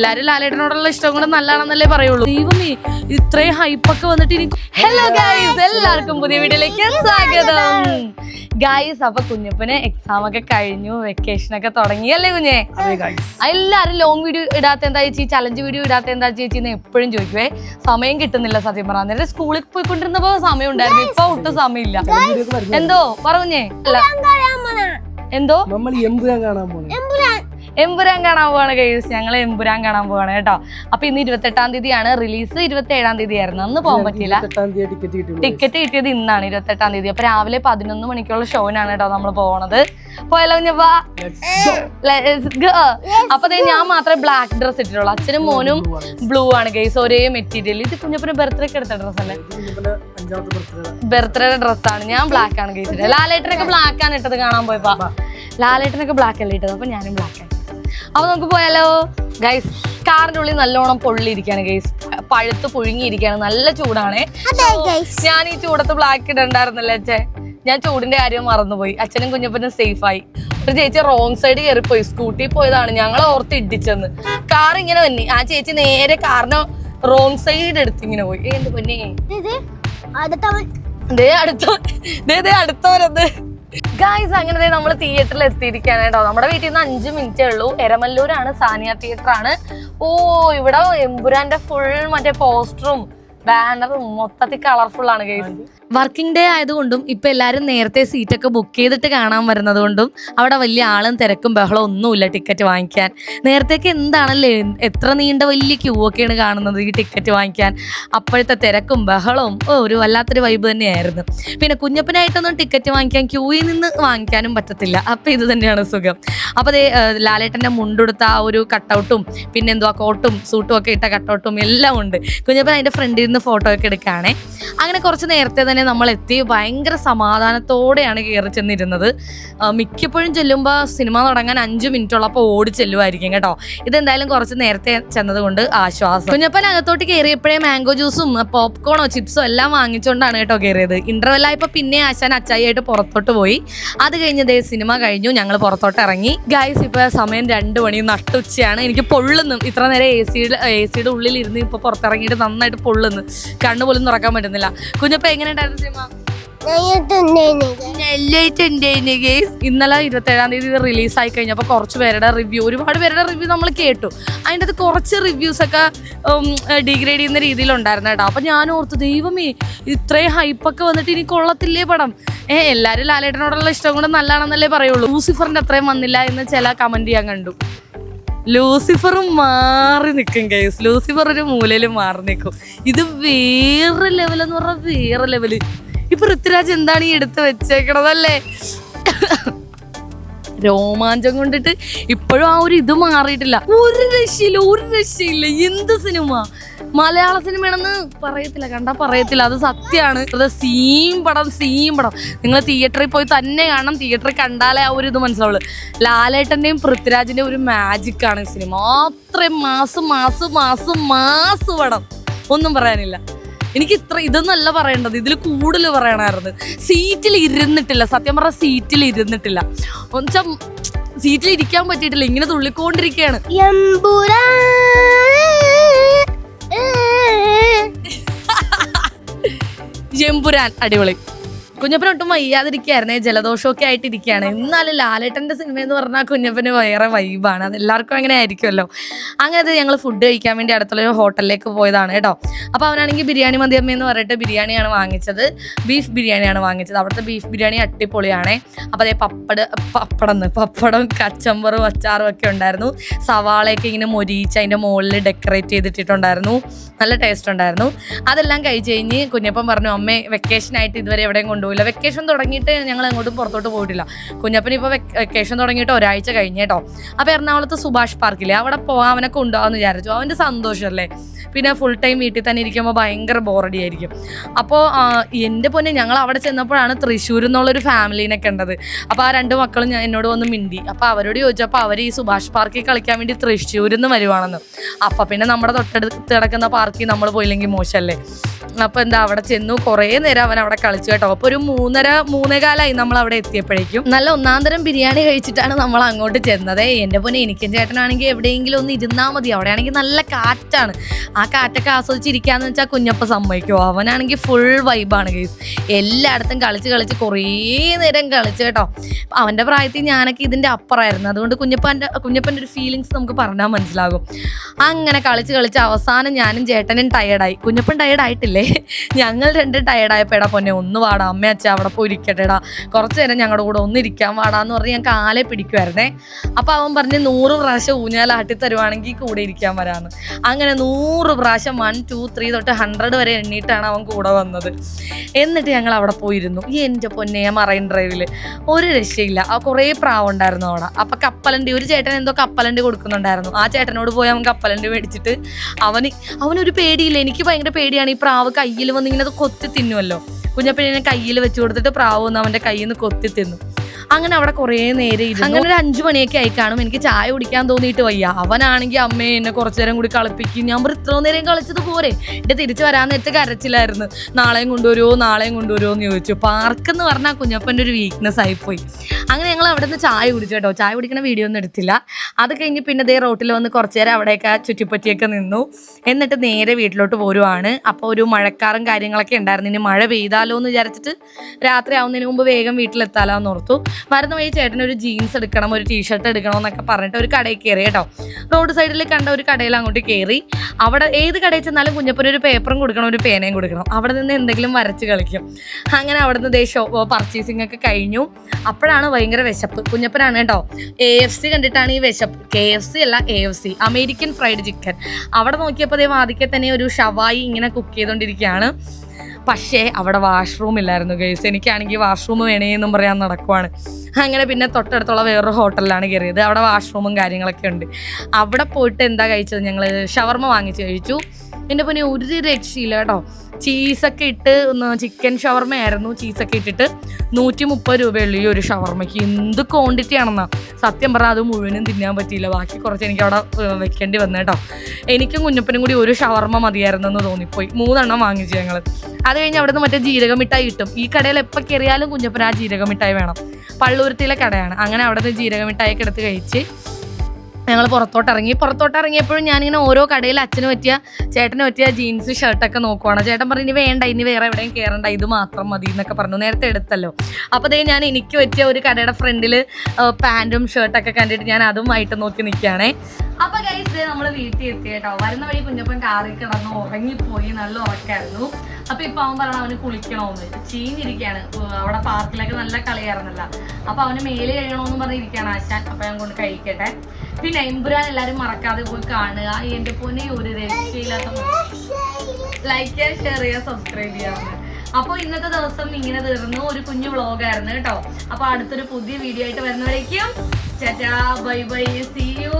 എല്ലാരും ലാലേട്ടനോടുള്ള ഇഷ്ടം കൂടെ നല്ലതാണെന്നല്ലേ പറയുള്ളൂ. ദൈവമേ ഇത്രയും ഹൈപ്പൊക്കെ വന്നിട്ട് ഇനി ഹലോ ഗായ്സ് എല്ലാവർക്കും പുതിയ വീഡിയോയിലേക്ക് സ്വാഗതം. ഗായ്സ് അപ്പൊ കുഞ്ഞപ്പന് എക്സാം ഒക്കെ കഴിഞ്ഞു വെക്കേഷൻ ഒക്കെ തുടങ്ങി അല്ലേ കുഞ്ഞെ? എല്ലാരും ലോങ് വീഡിയോ ഇടാത്ത എന്താ ചേച്ചി? ചലഞ്ച് വീഡിയോ ഇടാത്ത എന്താ ചേച്ചി എന്ന് എപ്പോഴും ചോദിക്കുവേ. സമയം കിട്ടുന്നില്ല സത്യം പറഞ്ഞ. നേരത്തെ സ്കൂളിൽ പോയിക്കൊണ്ടിരുന്നപ്പോ സമയം ഉണ്ടായിരുന്നു. ഇപ്പൊ ഒട്ടും സമയമില്ല. എന്തോ? പറഞ്ഞേ എന്തോ? നമ്മൾ എമ്പുരാൻ കാണാൻ പോണേ? എമ്പുരാൻ കാണാൻ പോവാണ് കേസ് ഞങ്ങൾ എമ്പുരാൻ കാണാൻ പോവാണ് കേട്ടോ. അപ്പൊ ഇന്ന് ഇരുപത്തെട്ടാം തീയതിയാണ്. റിലീസ് ഇരുപത്തി ഏഴാം തീയതി ആയിരുന്നു അന്ന് പോകാൻ പറ്റില്ല ടിക്കറ്റ് കിട്ടിയത് ഇന്നാണ് ഇരുപത്തെട്ടാം തീയതി. അപ്പൊ രാവിലെ പതിനൊന്ന് മണിക്കുള്ള ഷോനാണ് കേട്ടോ നമ്മൾ പോണത്. പോയാലോ കുഞ്ഞപ്പാ. അപ്പൊ ഞാൻ മാത്രമേ ബ്ലാക്ക് ഡ്രസ് ഇട്ടിട്ടുള്ളൂ. അച്ഛനും മോനും ബ്ലൂ ആണ് ഗൈസ് ഒരേ മെറ്റീരിയൽ. ഇത് കുഞ്ഞപ്പന് ബർത്ത്ഡേക്ക് എടുത്ത ഡ്രസ് അല്ലേ? ബർത്ത്ഡേയുടെ ബർത്ത്ഡേ ബർത്ത്ഡേ ഡ്രസ്സാണ് ഞാൻ ബ്ലാക്ക് ആണ് ഗൈസ് ഇട്ടത് ലാലേട്ടനൊക്കെ ബ്ലാക്ക് ആണ് ഇട്ടത് കാണാൻ പോയപ്പോ. ലാലേട്ടനൊക്കെ ബ്ലാക്ക് അല്ലേ ഇട്ടത്? അപ്പൊ ഞാനും ബ്ലാക്ക് ആണ് അപ്പൊ നമുക്ക് പോയാലോ? ഗൈസ് കാറിന്റെ ഉള്ളിൽ നല്ലോണം പൊള്ളിയിരിക്കാണ് ഗൈസ് പഴുത്ത് പുഴുങ്ങിയിരിക്കാണ് നല്ല ചൂടാണ്. ഞാൻ ഈ ചൂടത്ത് ബ്ലാക്ക് ഇടണ്ടായിരുന്നല്ലേ അച്ഛൻ ഞാൻ ചൂടിന്റെ കാര്യം മറന്നുപോയി. അച്ഛനും കുഞ്ഞപ്പനും സേഫ് ആയി. ഒരു ചേച്ചി റോങ് സൈഡ് കയറിപ്പോയി സ്കൂട്ടി പോയതാണ്. ഞങ്ങൾ ഓർത്ത് ഇടിച്ചെന്ന്. കാർ ഇങ്ങനെ വന്നി. ആ ചേച്ചി നേരെ കാറിന് റോങ് സൈഡ് എടുത്ത് ഇങ്ങനെ പോയി. എന്ത് പൊന്നേ? ദേ അടുത്ത ദേ ദേ അടുത്തവരത് ഗായ്സ് അങ്ങനെ നമ്മൾ തിയേറ്ററിൽ എത്തിയിരിക്കുകയാണ് കേട്ടോ. നമ്മുടെ വീട്ടിൽ നിന്ന് അഞ്ച് മിനിറ്റേ ഉള്ളൂ. എരമല്ലൂരാണ് സാനിയ തിയേറ്റർ ആണ്. ഓ ഇവിടെ എമ്പുരാന്റെ ഫുൾ മറ്റേ പോസ്റ്ററും ബാനറും മൊത്തത്തിൽ കളർഫുൾ ആണ് ഗൈസ് വർക്കിംഗ് ഡേ ആയതുകൊണ്ടും ഇപ്പൊ എല്ലാരും നേരത്തെ സീറ്റൊക്കെ ബുക്ക് ചെയ്തിട്ട് കാണാൻ വരുന്നത് കൊണ്ടും അവിടെ വലിയ ആളും തിരക്കും ബഹളം ഒന്നുമില്ല ടിക്കറ്റ് വാങ്ങിക്കാൻ. നേരത്തേക്ക് എന്താണല്ലേ എത്ര നീണ്ട വലിയ ക്യൂ ഒക്കെയാണ് കാണുന്നത് ഈ ടിക്കറ്റ് വാങ്ങിക്കാൻ. അപ്പോഴത്തെ തിരക്കും ബഹളവും ഒരു വല്ലാത്തൊരു വൈബ് തന്നെയായിരുന്നു. പിന്നെ കുഞ്ഞപ്പനായിട്ടൊന്നും ടിക്കറ്റ് വാങ്ങിക്കാൻ ക്യൂയിൽ നിന്ന് വാങ്ങിക്കാനും പറ്റത്തില്ല. അപ്പൊ ഇത് തന്നെയാണ് സുഖം. അപ്പൊ അതേ ലാലേട്ടന്റെ മുണ്ടെടുത്ത ആ ഒരു കട്ടൗട്ടും പിന്നെ എന്തുവാ കോട്ടും സൂട്ടും ഒക്കെ ഇട്ട കട്ടൗട്ടും എല്ലാം ഉണ്ട്. കുഞ്ഞപ്പൻ അതിന്റെ ഫ്രണ്ടിൽ നിന്ന് ഫോട്ടോ ഒക്കെ എടുക്കുകയാണേ. അങ്ങനെ കുറച്ച് നേരത്തെ തന്നെ നമ്മൾ എത്തി ഭയങ്കര സമാധാനത്തോടെയാണ് കയറി ചെന്നിരുന്നത്. മിക്കപ്പോഴും ചെല്ലുമ്പോൾ സിനിമ തുടങ്ങാൻ അഞ്ച് മിനിറ്റ് ഉള്ളപ്പോൾ ഓടി ചെല്ലുമായിരിക്കും കേട്ടോ. ഇതെന്തായാലും കുറച്ച് നേരത്തെ ചെന്നത് കൊണ്ട് ആശ്വാസം. കുഞ്ഞപ്പൻ അകത്തോട്ട് കയറിയപ്പോഴേ മാംഗോ ജ്യൂസും പോപ്കോണോ ചിപ്സോ എല്ലാം വാങ്ങിച്ചുകൊണ്ടാണ് കേട്ടോ കയറിയത് ഇന്റർവെൽ ആയപ്പോൾ പിന്നെ ആശാൻ അച്ചായിയായിട്ട് പുറത്തോട്ട് പോയി. അത് കഴിഞ്ഞത് സിനിമ കഴിഞ്ഞു ഞങ്ങൾ പുറത്തോട്ട് ഇറങ്ങി. ഗൈസ് ഇപ്പോൾ സമയം രണ്ട് മണി നട്ടുച്ചയാണ് എനിക്ക് പൊള്ളുന്നു. ഇത്ര നേരം എ സിയുടെ എ സിയുടെ ഉള്ളിൽ ഇരുന്ന് ഇപ്പൊ പുറത്തിറങ്ങിയിട്ട് നന്നായിട്ട് പൊള്ളുന്നു. കണ്ണു പോലും തുറക്കാൻ പറ്റുന്നില്ല. കുഞ്ഞപ്പ എങ്ങനെ ഗേസ് ഇന്നലെ ഇരുപത്തേഴാം തീയതി റിലീസ് ആയി കഴിഞ്ഞപ്പോൾ കുറച്ച് പേരുടെ റിവ്യൂ ഒരുപാട് പേരുടെ റിവ്യൂ നമ്മൾ കേട്ടു. അതിന്റെ അത് കുറച്ച് റിവ്യൂസ് ഒക്കെ ഡിഗ്രേഡ് ചെയ്യുന്ന രീതിയിലുണ്ടായിരുന്നു കേട്ടോ. അപ്പം ഞാൻ ഓർത്തു ദൈവമേ ഇത്രയും ഹൈപ്പൊക്കെ വന്നിട്ട് ഇനി കൊള്ളത്തില്ലേ പടം? ഏ എല്ലാവരും ലാലേട്ടനോടുള്ള ഇഷ്ടം കൊണ്ട് നല്ലതാണെന്നല്ലേ പറയുള്ളൂ. ലൂസിഫറിന്റെ അത്രയും വന്നില്ല എന്ന് ചില കമന്റ് ചെയ്യാൻ കണ്ടു. ലൂസിഫർ മാറി നിൽക്കും ഗൈസ് ലൂസിഫർ ഒരു മൂലയിൽ മാറി നിൽക്കും ഇത് വേറെ ലെവൽ എന്ന് പറഞ്ഞാൽ വേറെ ലെവൽ ഇപ്പൊ പൃഥ്വിരാജ് എന്താണ് ഈ എടുത്ത് വെച്ചേക്കണതല്ലേ? രോമാഞ്ചം കൊണ്ടിട്ട് ഇപ്പോഴും ആ ഒരു ഇത് മാറിയിട്ടില്ല. ഒരു രക്ഷയില്ല ഒരു രക്ഷയില്ല. എന്ത് സിനിമ? മലയാള സിനിമയാണെന്ന് പറയത്തില്ല കണ്ടാ പറയത്തില്ല. അത് സത്യമാണ് അത് സീം പടം സീം പടം. നിങ്ങൾ തിയേറ്ററിൽ പോയി തന്നെ കാണണം. തിയേറ്ററിൽ കണ്ടാലേ ആ ഒരു ഇത് മനസ്സിലാവുള്ളൂ. ലാലേട്ടന്റെയും പൃഥ്വിരാജിന്റെയും ഒരു മാജിക് ആണ് ഈ സിനിമ. അത്രയും മാസം മാസം മാസം മാസ് പടം. ഒന്നും പറയാനില്ല. എനിക്ക് ഇത്ര ഇതൊന്നല്ല പറയേണ്ടത്. ഇതിൽ കൂടുതൽ പറയണമായിരുന്നു. സീറ്റിൽ ഇരുന്നിട്ടില്ല. സത്യം പറഞ്ഞ സീറ്റിൽ ഇരുന്നിട്ടില്ല. എന്നുവെച്ചാൽ സീറ്റിൽ ഇരിക്കാൻ പറ്റിയിട്ടില്ല. ഇങ്ങനെ തുള്ളിക്കൊണ്ടിരിക്കുകയാണ് ജമ്പുരാൻ അടിപൊളി. കുഞ്ഞപ്പൻ ഒട്ടും വയ്യാതിരിക്കുകയായിരുന്നേ. ജലദോഷമൊക്കെ ആയിട്ട് ഇരിക്കുകയാണ് എന്നാലും ലാലേട്ടന്റെ സിനിമ എന്ന് പറഞ്ഞാൽ കുഞ്ഞപ്പന് വേറെ വൈബാണ് അത് എല്ലാവർക്കും അങ്ങനെ ആയിരിക്കുമല്ലോ. അങ്ങനെ ഞങ്ങൾ ഫുഡ് കഴിക്കാൻ വേണ്ടി അടുത്തുള്ളൊരു ഹോട്ടലിലേക്ക് പോയതാണ് കേട്ടോ. അപ്പോൾ അവനാണെങ്കിൽ ബിരിയാണി മതിയമ്മ എന്ന് പറഞ്ഞിട്ട് ബിരിയാണിയാണ് വാങ്ങിച്ചത്. ബീഫ് ബിരിയാണിയാണ് വാങ്ങിച്ചത്. അവിടുത്തെ ബീഫ് ബിരിയാണി അടിപൊളിയാണേ. അപ്പോൾ അതേ പപ്പട് പപ്പടം പപ്പടം കച്ചമ്പറും അച്ചാറും ഒക്കെ ഉണ്ടായിരുന്നു. സവാളയൊക്കെ ഇങ്ങനെ മൊരിയിച്ച് അതിന്റെ മുകളിൽ ഡെക്കറേറ്റ് ചെയ്തിട്ടുണ്ടായിരുന്നു നല്ല ടേസ്റ്റ് ഉണ്ടായിരുന്നു. അതെല്ലാം കഴിച്ച് കഴിഞ്ഞ് കുഞ്ഞപ്പം പറഞ്ഞു അമ്മേ വെക്കേഷൻ ആയിട്ട് ഇതുവരെ എവിടെയും കൊണ്ടുപോയില്ല വെക്കേഷൻ തുടങ്ങിയിട്ട് ഞങ്ങൾ എങ്ങോട്ടും പുറത്തോട്ട് പോയിട്ടില്ല. കുഞ്ഞപ്പൻ ഇപ്പോൾ വെക്കേഷൻ തുടങ്ങിയിട്ട് ഒരാഴ്ച കഴിഞ്ഞേട്ടോ അപ്പോൾ എറണാകുളത്ത് സുഭാഷ് പാർക്കില്ലേ? അവിടെ പോകാൻ അവനെ കൊണ്ടുപോകാമെന്ന് വിചാരിച്ചു. അവന്റെ സന്തോഷമല്ലേ പിന്നെ ഫുൾ ടൈം വീട്ടിൽ തന്നെ ഇരിക്കുമ്പോൾ ഭയങ്കര ബോറടി ആയിരിക്കും. അപ്പോൾ എന്റെ പൊന്നെ ഞങ്ങൾ അവിടെ ചെന്നപ്പോഴാണ് തൃശ്ശൂർ എന്നുള്ളൊരു ഫാമിലീനെ കണ്ടത്. അപ്പോൾ ആ രണ്ട് മക്കളും ഞാൻ എന്നോട് വന്ന് മിണ്ടി. അപ്പോൾ അവരോട് ചോദിച്ചപ്പോൾ അവർ ഈ സുഭാഷ് പാർക്കിൽ കളിക്കാൻ വേണ്ടി തൃശ്ശൂരിൽ നിന്ന് വരുവാണെന്ന്. അപ്പോൾ പിന്നെ നമ്മുടെ തൊട്ടടുത്ത് കിടക്കുന്ന പാർക്കിൽ നമ്മൾ പോയില്ലെങ്കിൽ മോശമല്ലേ അപ്പോൾ എന്താ അവിടെ ചെന്നു. കുറേ നേരം അവൻ അവിടെ കളിച്ചു കേട്ടോ. അപ്പോൾ ഒരു മൂന്നര മൂന്നേകാലായി നമ്മൾ അവിടെ എത്തിയപ്പോഴേക്കും. നല്ല ഒന്നാം തരം ബിരിയാണി കഴിച്ചിട്ടാണ് നമ്മൾ അങ്ങോട്ട് ചെന്നത്. എന്റെ പൊന്നെ എനിക്കും ചേട്ടനാണെങ്കിൽ എവിടെയെങ്കിലും ഒന്ന് ഇരുന്നാൽ മതി. അവിടെയാണെങ്കിൽ നല്ല കാറ്റാണ്. ആ കാറ്റൊക്കെ ആസ്വദിച്ചിരിക്കാന്ന് വെച്ചാൽ കുഞ്ഞപ്പ സമ്മതിക്കുമോ അവനാണെങ്കിൽ ഫുൾ വൈബാണ് കേസ് എല്ലായിടത്തും കളിച്ച് കളിച്ച് കുറേ നേരം കളിച്ച് കേട്ടോ. അവന്റെ പ്രായത്തിൽ ഞാനൊക്കെ ഇതിന്റെ അപ്പുറമായിരുന്നു. അതുകൊണ്ട് കുഞ്ഞപ്പന്റെ കുഞ്ഞപ്പന്റെ ഒരു ഫീലിങ്സ് നമുക്ക് പറഞ്ഞാൽ മനസ്സിലാകും. അങ്ങനെ കളിച്ച് കളിച്ച് അവസാനം ഞാനും ചേട്ടനും ടയേർഡായി കുഞ്ഞപ്പൻ ടയേർഡ് ആയിട്ടില്ലേ? ഞങ്ങൾ രണ്ടും ടയേർഡായപ്പോടാ പൊന്നെ ഒന്ന് വാടാ. അമ്മ അച്ഛ അവിടെ പോയി ഇരിക്കട്ടെടാ. കുറച്ച് നേരം ഞങ്ങളുടെ കൂടെ ഒന്ന് ഇരിക്കാൻ വാടാന്ന് പറഞ്ഞ് ഞാൻ കാലെ പിടിക്കുമായിരുന്നേ അപ്പോൾ അവൻ പറഞ്ഞ് നൂറ് പ്രാവശ്യം ഊഞ്ഞാലാട്ടി തരുവാണെങ്കിൽ കൂടെ ഇരിക്കാൻ വരാമെന്ന് അങ്ങനെ നൂറ് പ്രാവശ്യം വൺ ടു ത്രീ തൊട്ട് ഹൺഡ്രഡ് വരെ എണ്ണീട്ടാണ് അവൻ കൂടെ വന്നത്. എന്നിട്ട് ഞങ്ങൾ അവിടെ പോയിരുന്നു. ഈ എന്റെ പൊന്നെ മറൈൻ ഡ്രൈവിൽ ഒരു രക്ഷയില്ല. ആ കുറേ പ്രാവ് ഉണ്ടായിരുന്നു അവിടെ. അപ്പം കപ്പലണ്ടി ഒരു ചേട്ടൻ എന്തോ കപ്പലണ്ടി കൊടുക്കുന്നുണ്ടായിരുന്നു. ആ ചേട്ടനോട് പോയി അവൻ കപ്പലണ്ടി മേടിച്ചിട്ട് അവന് അവനൊരു പേടിയില്ല. എനിക്ക് ഭയങ്കര പേടിയാണ് ഈ പ്രാവ് കയ്യിൽ വന്ന് ഇങ്ങനെ അത് കൊത്തി തിന്നുമല്ലോ കുഞ്ഞപ്പനെ കയ്യിൽ വെച്ച് കൊടുത്തിട്ട് പ്രാവ് വന്ന് അവന്റെ കയ്യിൽ നിന്ന് കൊത്തി തിന്നു. അങ്ങനെ അവിടെ കുറേ നേരം ഇരുന്നു. അങ്ങനെ ഒരു അഞ്ചു മണിയൊക്കെ ആയി കാണും. എനിക്ക് ചായ കുടിക്കാൻ തോന്നിയിട്ട് വയ്യ. അവനാണെങ്കിൽ അമ്മയെ എന്നെ കുറച്ചു നേരം കൂടി കളിപ്പിക്കും. ഞാൻ ഇത്ര നേരം കളിച്ചത് പോരെ. എന്റെ തിരിച്ചു വരാൻ നേരത്തെ കരച്ചിലായിരുന്നു. നാളെയും കൊണ്ടുവരുമോ നാളെയും കൊണ്ടുവരുമോ എന്ന് ചോദിച്ചു. പാർക്ക് എന്ന് പറഞ്ഞാൽ കുഞ്ഞപ്പന്റെ ഒരു വീക്ക്നെസ് ആയിപ്പോയി. അങ്ങനെ ഞങ്ങൾ അവിടെ നിന്ന് ചായ കുടിച്ചു കേട്ടോ. ചായ കുടിക്കുന്ന വീഡിയോ ഒന്നും എടുത്തില്ല. അത് കഴിഞ്ഞ് പിന്നെ ദേ റോട്ടിൽ വന്ന് കുറച്ച് നേരം അവിടെയൊക്കെ ചുറ്റിപ്പറ്റിയൊക്കെ നിന്നു. എന്നിട്ട് നേരെ വീട്ടിലോട്ട് പോരുവാണ്. അപ്പോൾ ഒരു മഴക്കാറും കാര്യങ്ങളൊക്കെ ഉണ്ടായിരുന്നു. ഇനി മഴ പെയ്താലോ എന്ന് വിചാരിച്ചിട്ട് രാത്രി ആവുന്നതിന് മുമ്പ് വേഗം വീട്ടിലെത്താലോ എന്ന് ഓർത്തു. വരുന്ന വഴി ചേട്ടൻ ഒരു ജീൻസ് എടുക്കണം ഒരു ടീഷർട്ട് എടുക്കണം എന്നൊക്കെ പറഞ്ഞിട്ട് ഒരു കടയിൽ കയറി കേട്ടോ. റോഡ് സൈഡിൽ കണ്ട ഒരു കടയിൽ അങ്ങോട്ട് കയറി. അവിടെ ഏത് കടയിൽ ചെന്നാലും കുഞ്ഞപ്പന് ഒരു പേപ്പറും കൊടുക്കണം ഒരു പേനയും കൊടുക്കണം. അവിടെ നിന്ന് എന്തെങ്കിലും വരച്ച് കളിക്കും. അങ്ങനെ അവിടെ നിന്ന് ദേശോ പർച്ചേസിംഗ് ഒക്കെ കഴിഞ്ഞു. അപ്പോഴാണ് ഭയങ്കര വിശപ്പ്. കുഞ്ഞപ്പനാണ് കേട്ടോ എ എഫ് സി കണ്ടിട്ടാണ് ഈ വിശപ്പ്. കെ എഫ് സി അല്ല A F C American fried chicken അവിടെ നോക്കിയപ്പോൾ അതേ വാദിക്കെ തന്നെ ഒരു ഷവായി ഇങ്ങനെ കുക്ക് ചെയ്തുകൊണ്ടിരിക്കുകയാണ് പക്ഷേ അവിടെ വാഷ്റൂം ഇല്ലായിരുന്നു ഗേഴ്സ് എനിക്കാണെങ്കിൽ വാഷ്റൂം വേണേന്നും പറയാൻ നടക്കുവാണ്. അങ്ങനെ പിന്നെ തൊട്ടടുത്തുള്ള വേറൊരു ഹോട്ടലിലാണ് കയറിയത് അവിടെ വാഷ്റൂമും കാര്യങ്ങളൊക്കെ ഉണ്ട്. അവിടെ പോയിട്ട് എന്താ കഴിച്ചത് ഞങ്ങൾ ഷവർമ വാങ്ങിച്ച് കഴിച്ചു. എന്റെ പിന്നെ ഒരു രക്ഷയില്ല കേട്ടോ. ചീസൊക്കെ ഇട്ട് ചിക്കൻ ഷവർമ ആയിരുന്നു. ചീസൊക്കെ ഇട്ടിട്ട് നൂറ്റി മുപ്പത് രൂപയുള്ളൂ ഈ ഒരു ഷവർമയ്ക്ക് എന്ത് ക്വാണ്ടിറ്റി ആണെന്നാ. സത്യം പറഞ്ഞാൽ അത് മുഴുവനും തിന്നാൻ പറ്റിയില്ല. ബാക്കി കുറച്ച് എനിക്ക് അവിടെ വെക്കേണ്ടി വന്നു കേട്ടോ. എനിക്കും കുഞ്ഞപ്പനും കൂടി ഒരു ഷവർമ മതിയായിരുന്നെന്ന് തോന്നിപ്പോയി. മൂന്നെണ്ണം വാങ്ങിച്ചു ഞങ്ങൾ അത് കഴിഞ്ഞ് അവിടെ നിന്ന് മറ്റേ ജീരക മിഠായി കിട്ടും. ഈ കടയിൽ എപ്പോൾ കയറിയാലും കുഞ്ഞപ്പന് ആ ജീരക മിഠായി വേണം. പള്ളൂരത്തിലെ കടയാണ്. അങ്ങനെ അവിടുന്ന് ജീരക മിഠായിയൊക്കെ എടുത്ത് കഴിച്ച് ഞങ്ങൾ പുറത്തോട്ട് ഇറങ്ങി പുറത്തോട്ട് ഇറങ്ങിയപ്പോഴും ഞാനിങ്ങനെ ഓരോ കടയിൽ അച്ഛന് പറ്റിയ ചേട്ടന് പറ്റിയ ജീൻസ് ഷർട്ടൊക്കെ നോക്കുവാണ്. ചേട്ടൻ പറഞ്ഞു ഇനി വേണ്ട ഇനി വേറെ എവിടെയും കയറണ്ട ഇത് മാത്രം മതി എന്നൊക്കെ പറഞ്ഞു. നേരത്തെ എടുത്തല്ലോ. അപ്പോൾ ദേ ഞാൻ എനിക്ക് പറ്റിയ ഒരു കടയുടെ ഫ്രണ്ടിൽ പാന്റും ഷർട്ടൊക്കെ കണ്ടിട്ട് ഞാൻ അതുമായിട്ട് നോക്കി നിൽക്കുകയാണേ. അപ്പൊ കഴിച്ച് നമ്മൾ വീട്ടിൽ എത്തി കേട്ടോ. വരുന്ന വഴി കുഞ്ഞപ്പൻ കാറിൽ കിടന്ന് ഉറങ്ങിപ്പോയി. നല്ല ഉറക്കായിരുന്നു. അപ്പൊ ഇപ്പൊ അവൻ പറയണം അവന് കുളിക്കണോന്ന്. ചീഞ്ഞിരിക്കുകയാണ്. അവിടെ പാർക്കിലൊക്കെ നല്ല കളിയായിരുന്നല്ല. അപ്പൊ അവന് മേലെ കഴിയണോന്ന് പറഞ്ഞിരിക്കുകയാണ് ആശാൻ. അപ്പൊ ഞാൻ കൊണ്ട് കഴിക്കട്ടെ. പിന്നെ എമ്പുരാൻ എല്ലാരും മറക്കാതെ പോയി കാണുക. എന്റെ പൊന്നെ ഒരു രക്ഷയില്ലാത്ത ലൈക്ക് ചെയ്യുക ഷെയർ ചെയ്യുക സബ്സ്ക്രൈബ് ചെയ്യാവുന്നത് അപ്പോൾ ഇന്നത്തെ ദിവസം ഇങ്ങനെ തീർന്നു. ഒരു കുഞ്ഞു വ്ളോഗായിരുന്നു കേട്ടോ. അപ്പൊ അടുത്തൊരു പുതിയ വീഡിയോ ആയിട്ട് വരുന്നവരേക്കും ചേച്ചാ ബൈ ബൈ സി യു